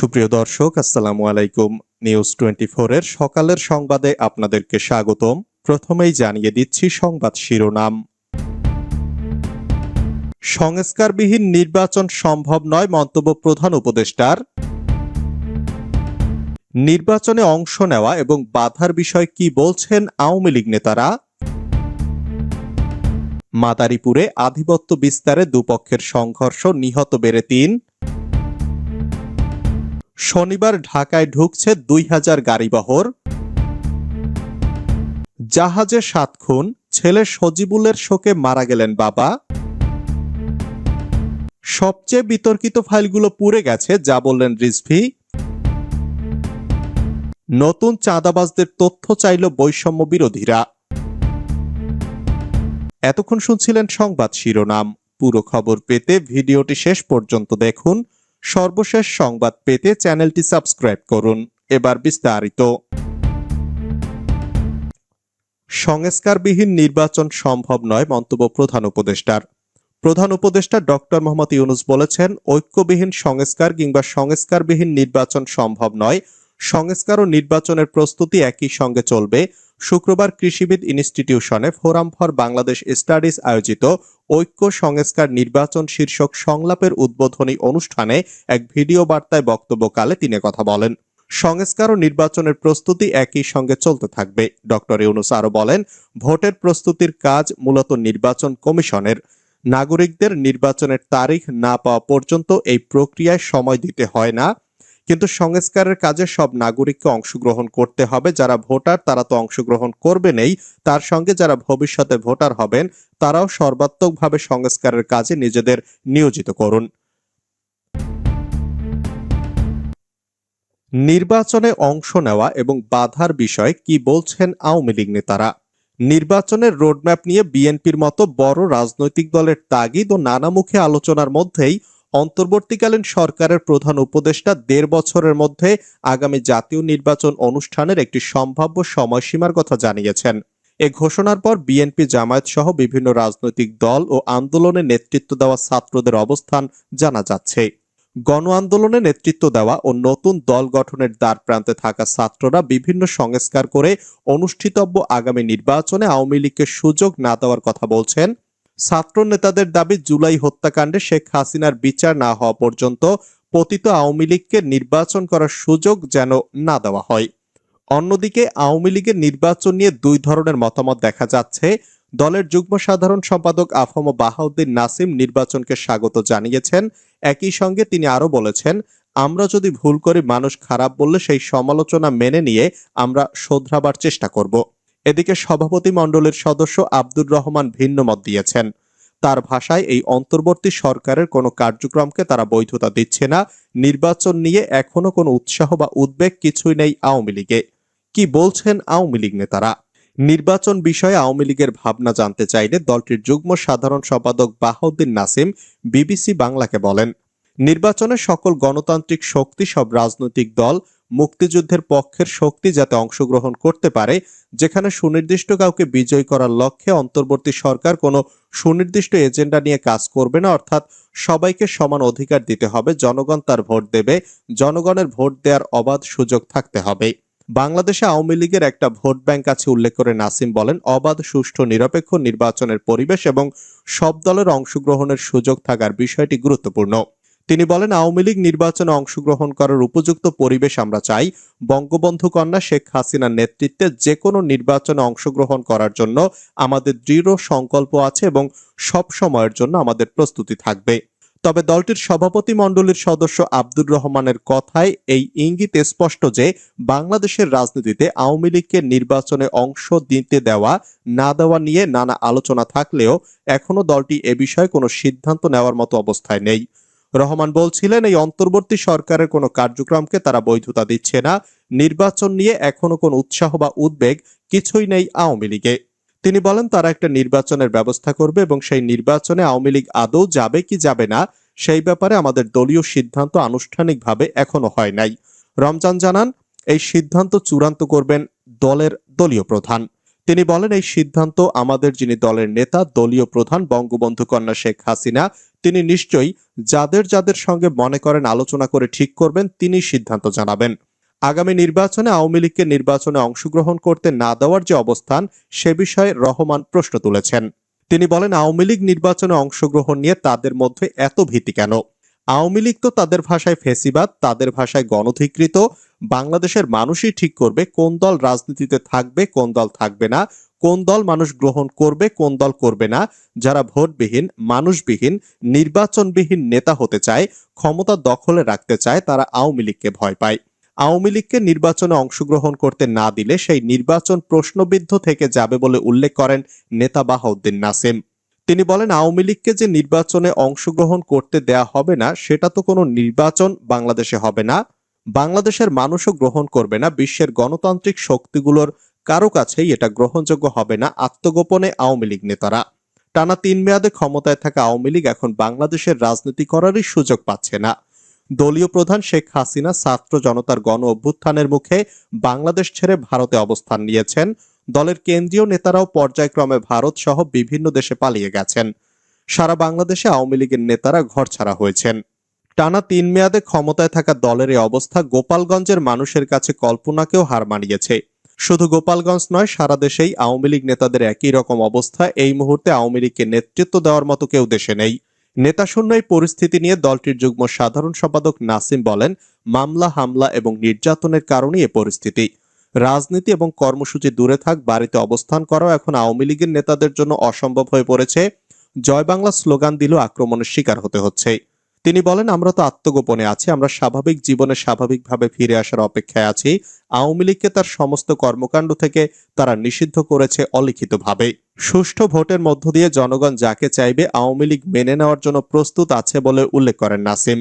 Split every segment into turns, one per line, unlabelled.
সুপ্রিয় দর্শক আসসালামু আলাইকুম নিউজ টোয়েন্টি এর সকালের সংবাদে আপনাদেরকে স্বাগতম প্রথমেই জানিয়ে দিচ্ছি সংবাদ শিরোনাম সংস্কারবিহীন নির্বাচন সম্ভব নয় মন্তব্য প্রধান উপদেষ্টার নির্বাচনে অংশ নেওয়া এবং বাধার বিষয় কি বলছেন আওয়ামী লীগ নেতারা মাদারীপুরে আধিপত্য বিস্তারে দুপক্ষের সংঘর্ষ নিহত বেড়ে তিন শনিবার ঢাকায় ঢুকছে দুই হাজার গাড়িবহর জাহাজে সাত খুন ছেলে সজিবুলের শোকে মারা গেলেন বাবা সবচেয়ে বিতর্কিত ফাইলগুলো পুড়ে গেছে যা বললেন রিজভি নতুন চাঁদাবাজদের তথ্য চাইল বৈষম্য বিরোধীরা এতক্ষণ শুনছিলেন সংবাদ শিরোনাম পুরো খবর পেতে ভিডিওটি শেষ পর্যন্ত দেখুন সর্বশেষ সংবাদ পেতে চ্যানেলটি সাবস্ক্রাইব করুন এবার বিস্তারিত সংস্কারবিহীন নির্বাচন সম্ভব নয় মন্তব্য প্রধান উপদেষ্টার প্রধান উপদেষ্টা ডক্টর মোহাম্মদ ইউনুস বলেছেন ঐক্যবিহীন সংস্কার কিংবা সংস্কারবিহীন নির্বাচন সম্ভব নয় সংস্কার ও নির্বাচনের প্রস্তুতি একই সঙ্গে চলবে শুক্রবার কৃষিবিদ ইনস্টিটিউশনে ফোরাম ফর বাংলাদেশ স্টাডিজ আয়োজিত ঐক্য সংস্কার নির্বাচন শীর্ষক সংলাপের উদ্বোধনী অনুষ্ঠানে এক ভিডিও বার্তায় বক্তব্যকালে তিনি কথা বলেন সংস্কার ও নির্বাচনের প্রস্তুতি একই সঙ্গে চলতে থাকবে ডক্টর ইউনুস আরও বলেন ভোটের প্রস্তুতির কাজ মূলত নির্বাচন কমিশনের নাগরিকদের নির্বাচনের তারিখ না পাওয়া পর্যন্ত এই প্রক্রিয়ায় সময় দিতে হয় না কিন্তু সংস্কারের কাজে সব নাগরিককে অংশগ্রহণ করতে হবে যারা ভোটার তারা তো অংশগ্রহণ করবেনই তার সঙ্গে যারা ভবিষ্যতে ভোটার হবেন তারাও সর্বাত্মকভাবে সংস্কারের কাজে নিজেদের নিয়োজিত করুন নির্বাচনে অংশ নেওয়া এবং বাধার বিষয়ে কি বলছেন আওয়ামী লীগ নেতারা নির্বাচনের রোডম্যাপ নিয়ে বিএনপির মতো বড় রাজনৈতিক দলের তাগিদ ও নানামুখী আলোচনার মধ্যেই অন্তর্বর্তীকালীন সরকারের প্রধান উপদেষ্টা দেড় বছরের মধ্যে আগামী জাতীয় নির্বাচন অনুষ্ঠানের একটি সম্ভাব্য সময়সীমার কথা জানিয়েছেন এ ঘোষণার পর বিএনপি জামায়াত সহ বিভিন্ন রাজনৈতিক দল ও আন্দোলনে নেতৃত্ব দেওয়া ছাত্রদের অবস্থান জানা যাচ্ছে গণ আন্দোলনে নেতৃত্ব দেওয়া ও নতুন দল গঠনের দ্বার প্রান্তে থাকা ছাত্ররা বিভিন্ন সংস্কার করে অনুষ্ঠিতব্য আগামী নির্বাচনে আওয়ামী লীগকে সুযোগ না দেওয়ার কথা বলছেন ছাত্র নেতাদের দাবি জুলাই হত্যাকাণ্ডে শেখ হাসিনার বিচার না হওয়া পর্যন্ত পতিত আওয়ামী লীগকে নির্বাচন করার সুযোগ যেন না দেওয়া হয় অন্যদিকে আওয়ামী লীগের নির্বাচন নিয়ে দুই ধরনের মতামত দেখা যাচ্ছে দলের যুগ্ম সাধারণ সম্পাদক আফম বাহাউদ্দিন নাসিম নির্বাচনকে স্বাগত জানিয়েছেন একই সঙ্গে তিনি আরও বলেছেন আমরা যদি ভুল করে মানুষ খারাপ বললে সেই সমালোচনা মেনে নিয়ে আমরা শোধরাবার চেষ্টা করব এদিকে সভাপতি সভাপতিমণ্ডলের সদস্য আব্দুর রহমান ভিন্ন মত দিয়েছেন তার ভাষায় এই অন্তর্বর্তী সরকারের কোনো কার্যক্রমকে তারা বৈধতা দিচ্ছে না নির্বাচন নিয়ে এখনো কোনো উৎসাহ বা উদ্বেগ কিছুই নেই আওয়ামী লীগে কি বলছেন আওয়ামী লীগ নেতারা নির্বাচন বিষয়ে আওয়ামী লীগের ভাবনা জানতে চাইলে দলটির যুগ্ম সাধারণ সম্পাদক বাহাউদ্দিন নাসিম বিবিসি বাংলাকে বলেন নির্বাচনে সকল গণতান্ত্রিক শক্তি সব রাজনৈতিক দল মুক্তিযুদ্ধের পক্ষের শক্তি যাতে অংশগ্রহণ করতে পারে যেখানে সুনির্দিষ্ট কাউকে বিজয় করার লক্ষ্যে অন্তর্বর্তী সরকার কোনো সুনির্দিষ্ট এজেন্ডা নিয়ে কাজ করবে না অর্থাৎ সবাইকে সমান অধিকার দিতে হবে জনগণ তার ভোট দেবে জনগণের ভোট দেওয়ার অবাধ সুযোগ থাকতে হবে বাংলাদেশে আওয়ামী লীগের একটা ভোট ব্যাংক আছে উল্লেখ করে নাসিম বলেন অবাধ সুষ্ঠু নিরপেক্ষ নির্বাচনের পরিবেশ এবং সব দলের অংশগ্রহণের সুযোগ থাকার বিষয়টি গুরুত্বপূর্ণ তিনি বলেন আওয়ামী লীগ নির্বাচনে অংশগ্রহণ করার উপযুক্ত পরিবেশ আমরা চাই বঙ্গবন্ধু কন্যা শেখ হাসিনার নেতৃত্বে যে কোনো নির্বাচনে অংশগ্রহণ করার জন্য আমাদের দৃঢ় সংকল্প আছে এবং সব সময়ের জন্য আমাদের প্রস্তুতি থাকবে তবে দলটির সভাপতি মণ্ডলীর সদস্য আব্দুর রহমানের কথায় এই ইঙ্গিত স্পষ্ট যে বাংলাদেশের রাজনীতিতে আওয়ামী লীগকে নির্বাচনে অংশ দিতে দেওয়া না দেওয়া নিয়ে নানা আলোচনা থাকলেও এখনও দলটি এ বিষয়ে কোনো সিদ্ধান্ত নেওয়ার মতো অবস্থায় নেই রহমান বলছিলেন এই অন্তর্বর্তী সরকারের কোনো কার্যক্রমকে তারা বৈধতা দিচ্ছে না নির্বাচন নিয়ে এখনো কোন উৎসাহ বা উদ্বেগ কিছুই নেই আওয়ামী লীগে তিনি বলেন তারা একটা নির্বাচনের ব্যবস্থা করবে এবং সেই নির্বাচনে আওয়ামী লীগ আদৌ যাবে কি যাবে না সেই ব্যাপারে আমাদের দলীয় সিদ্ধান্ত আনুষ্ঠানিকভাবে এখনো হয় নাই রমজান জানান এই সিদ্ধান্ত চূড়ান্ত করবেন দলের দলীয় প্রধান তিনি বলেন এই সিদ্ধান্ত আমাদের যিনি দলের নেতা দলীয় প্রধান বঙ্গবন্ধু কন্যা শেখ হাসিনা তিনি নিশ্চয়ই যাদের যাদের সঙ্গে মনে করেন আলোচনা করে ঠিক করবেন তিনি সিদ্ধান্ত জানাবেন আগামী নির্বাচনে আওয়ামী লীগকে নির্বাচনে অংশগ্রহণ করতে না দেওয়ার যে অবস্থান সে বিষয়ে রহমান প্রশ্ন তুলেছেন তিনি বলেন আওয়ামী লীগ নির্বাচনে অংশগ্রহণ নিয়ে তাদের মধ্যে এত ভীতি কেন আওয়ামী লীগ তো তাদের ভাষায় ফেসিবাদ তাদের ভাষায় গণধিকৃত বাংলাদেশের মানুষই ঠিক করবে কোন দল রাজনীতিতে থাকবে কোন দল থাকবে না কোন দল মানুষ গ্রহণ করবে কোন দল করবে না যারা ভোটবিহীন মানুষবিহীন নির্বাচনবিহীন নেতা হতে চায় ক্ষমতা দখলে রাখতে চায় তারা আওয়ামী লীগকে ভয় পায় আওয়ামী লীগকে নির্বাচনে অংশগ্রহণ করতে না দিলে সেই নির্বাচন প্রশ্নবিদ্ধ থেকে যাবে বলে উল্লেখ করেন নেতা বাহাউদ্দিন নাসিম তিনি বলেন আওয়ামী লীগকে যে নির্বাচনে অংশগ্রহণ করতে দেয়া হবে না সেটা তো কোনো নির্বাচন বাংলাদেশে হবে না বাংলাদেশের মানুষও গ্রহণ করবে না বিশ্বের গণতান্ত্রিক শক্তিগুলোর কারো কাছেই এটা গ্রহণযোগ্য হবে না আত্মগোপনে আওয়ামী লীগ নেতারা টানা তিন মেয়াদে ক্ষমতায় থাকা আওয়ামী লীগ এখন বাংলাদেশের রাজনীতি করারই সুযোগ পাচ্ছে না দলীয় প্রধান শেখ হাসিনা ছাত্র জনতার গণ অভ্যুত্থানের মুখে বাংলাদেশ ছেড়ে ভারতে অবস্থান নিয়েছেন দলের কেন্দ্রীয় নেতারাও পর্যায়ক্রমে ভারত সহ বিভিন্ন দেশে পালিয়ে গেছেন সারা বাংলাদেশে আওয়ামী লীগের নেতারা ঘরছাড়া হয়েছেন টানা তিন মেয়াদে ক্ষমতায় থাকা দলের এই অবস্থা গোপালগঞ্জের মানুষের কাছে কল্পনাকেও হার মানিয়েছে শুধু গোপালগঞ্জ নয় সারা দেশেই আওয়ামী লীগ নেতাদের একই রকম অবস্থা এই মুহূর্তে আওয়ামী লীগকে নেতৃত্ব দেওয়ার মতো কেউ দেশে নেই নেতাশূন্য এই পরিস্থিতি নিয়ে দলটির যুগ্ম সাধারণ সম্পাদক নাসিম বলেন মামলা হামলা এবং নির্যাতনের কারণে এ পরিস্থিতি রাজনীতি এবং কর্মসূচি দূরে থাক বাড়িতে অবস্থান করাও এখন আওয়ামী লীগের নেতাদের জন্য অসম্ভব হয়ে পড়েছে জয় বাংলা স্লোগান দিল আক্রমণের শিকার হতে হচ্ছে তিনি বলেন আমরা তো আত্মগোপনে আছি আমরা স্বাভাবিক জীবনে স্বাভাবিকভাবে ফিরে আসার অপেক্ষায় আছি আওয়ামী লীগকে তার সমস্ত কর্মকাণ্ড থেকে তারা নিষিদ্ধ করেছে অলিখিতভাবে সুষ্ঠু ভোটের মধ্য দিয়ে জনগণ যাকে চাইবে আওয়ামী লীগ মেনে নেওয়ার জন্য প্রস্তুত আছে বলে উল্লেখ করেন নাসিম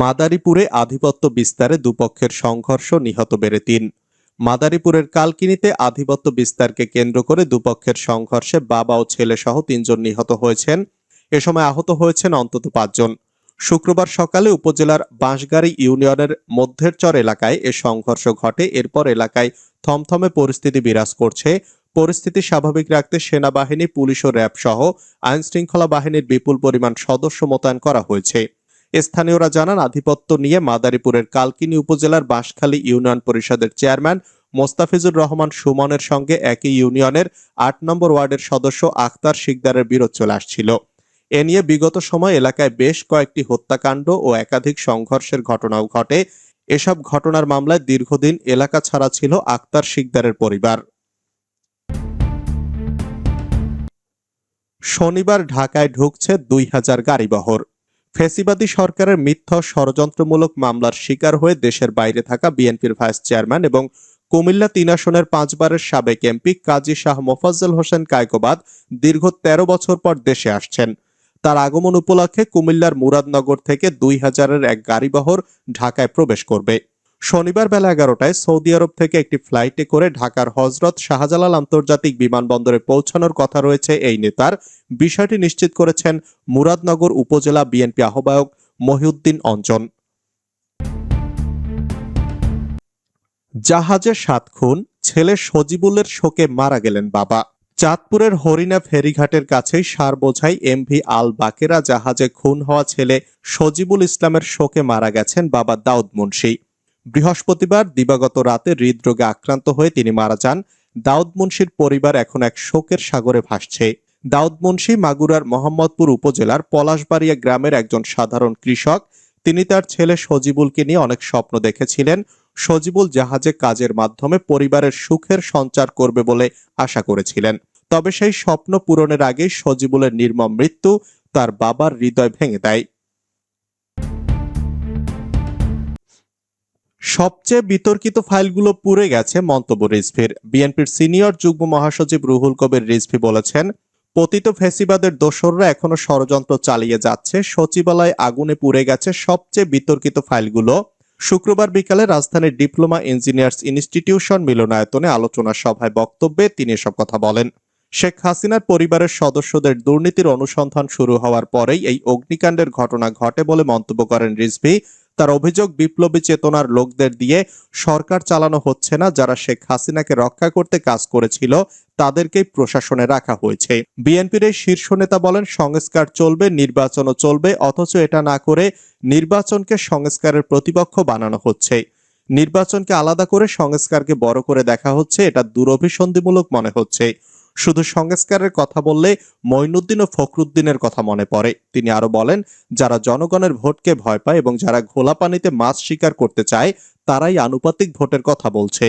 মাদারীপুরে আধিপত্য বিস্তারে দুপক্ষের সংঘর্ষ নিহত বেড়ে তিন মাদারীপুরের কালকিনিতে আধিপত্য বিস্তারকে কেন্দ্র করে দুপক্ষের সংঘর্ষে বাবা ও ছেলে সহ তিনজন নিহত হয়েছেন এ সময় আহত হয়েছেন অন্তত পাঁচজন শুক্রবার সকালে উপজেলার বাঁশগাড়ি ইউনিয়নের মধ্যের চর এলাকায় এ সংঘর্ষ ঘটে এরপর এলাকায় থমথমে পরিস্থিতি বিরাজ করছে পরিস্থিতি স্বাভাবিক রাখতে সেনাবাহিনী পুলিশ ও র্যাব সহ আইনশৃঙ্খলা বাহিনীর বিপুল পরিমাণ সদস্য মোতায়েন করা হয়েছে স্থানীয়রা জানান আধিপত্য নিয়ে মাদারীপুরের কালকিনি উপজেলার বাঁশখালী ইউনিয়ন পরিষদের চেয়ারম্যান মোস্তাফিজুর রহমান সুমনের সঙ্গে একই ইউনিয়নের আট নম্বর ওয়ার্ডের সদস্য আখতার শিকদারের বিরোধ চলে আসছিল এ নিয়ে বিগত সময় এলাকায় বেশ কয়েকটি হত্যাকাণ্ড ও একাধিক সংঘর্ষের ঘটনাও ঘটে এসব ঘটনার মামলায় দীর্ঘদিন এলাকা ছাড়া ছিল আক্তার শিকদারের পরিবার শনিবার ঢাকায় ঢুকছে দুই হাজার গাড়িবহর ফেসিবাদী সরকারের মিথ্যা ষড়যন্ত্রমূলক মামলার শিকার হয়ে দেশের বাইরে থাকা বিএনপির ভাইস চেয়ারম্যান এবং কুমিল্লা তিন আসনের পাঁচবারের সাবেক এমপি কাজী শাহ মোফাজ্জল হোসেন কায়কোবাদ দীর্ঘ ১৩ বছর পর দেশে আসছেন তার আগমন উপলক্ষে কুমিল্লার মুরাদনগর থেকে দুই হাজারের এক গাড়িবহর ঢাকায় প্রবেশ করবে শনিবার বেলা এগারোটায় সৌদি আরব থেকে একটি ফ্লাইটে করে ঢাকার হজরত শাহজালাল আন্তর্জাতিক বিমানবন্দরে পৌঁছানোর কথা রয়েছে এই নেতার বিষয়টি নিশ্চিত করেছেন মুরাদনগর উপজেলা বিএনপি আহ্বায়ক মহিউদ্দিন অঞ্চন জাহাজে সাত খুন ছেলে সজিবুলের শোকে মারা গেলেন বাবা চাঁদপুরের হরিণা ফেরিঘাটের কাছেই সার বোঝাই এমভি আল বাকেরা জাহাজে খুন হওয়া ছেলে সজিবুল ইসলামের শোকে মারা গেছেন বাবা দাউদ মুন্সী বৃহস্পতিবার দিবাগত রাতে হৃদরোগে আক্রান্ত হয়ে তিনি মারা যান দাউদ মুন্সির পরিবার এখন এক শোকের সাগরে ভাসছে দাউদ মুন্সি মাগুরার মোহাম্মদপুর উপজেলার পলাশবাড়িয়া গ্রামের একজন সাধারণ কৃষক তিনি তার ছেলে সজিবুলকে নিয়ে অনেক স্বপ্ন দেখেছিলেন সজিবুল জাহাজে কাজের মাধ্যমে পরিবারের সুখের সঞ্চার করবে বলে আশা করেছিলেন তবে সেই স্বপ্ন পূরণের আগেই সজিবুলের নির্মম মৃত্যু তার বাবার হৃদয় ভেঙে দেয় সবচেয়ে বিতর্কিত ফাইলগুলো পুড়ে গেছে মন্তব্য রিজভির বিএনপির সিনিয়র যুগ্ম মহাসচিব রুহুল কবির রিজভি বলেছেন পতিত ফেসিবাদের দোসররা এখনো ষড়যন্ত্র চালিয়ে যাচ্ছে সচিবালয় আগুনে পুড়ে গেছে সবচেয়ে বিতর্কিত ফাইলগুলো শুক্রবার বিকালে রাজধানীর ডিপ্লোমা ইঞ্জিনিয়ার্স ইনস্টিটিউশন মিলনায়তনে আলোচনা সভায় বক্তব্যে তিনি এসব কথা বলেন শেখ হাসিনার পরিবারের সদস্যদের দুর্নীতির অনুসন্ধান শুরু হওয়ার পরেই এই অগ্নিকাণ্ডের ঘটনা ঘটে বলে মন্তব্য করেন রিজভি তার অভিযোগ বিপ্লবী চেতনার লোকদের দিয়ে সরকার চালানো হচ্ছে না যারা শেখ হাসিনাকে রক্ষা করতে কাজ করেছিল তাদেরকেই প্রশাসনে রাখা হয়েছে বিএনপির এই শীর্ষ নেতা বলেন সংস্কার চলবে নির্বাচনও চলবে অথচ এটা না করে নির্বাচনকে সংস্কারের প্রতিপক্ষ বানানো হচ্ছে নির্বাচনকে আলাদা করে সংস্কারকে বড় করে দেখা হচ্ছে এটা দুরভিসন্ধিমূলক মনে হচ্ছে শুধু সংস্কারের কথা বললে মঈনুদ্দিন ও ফখরুদ্দিনের কথা মনে পড়ে তিনি আরো বলেন যারা জনগণের ভোটকে ভয় পায় এবং যারা ঘোলা পানিতে মাছ শিকার করতে চায় তারাই আনুপাতিক ভোটের কথা বলছে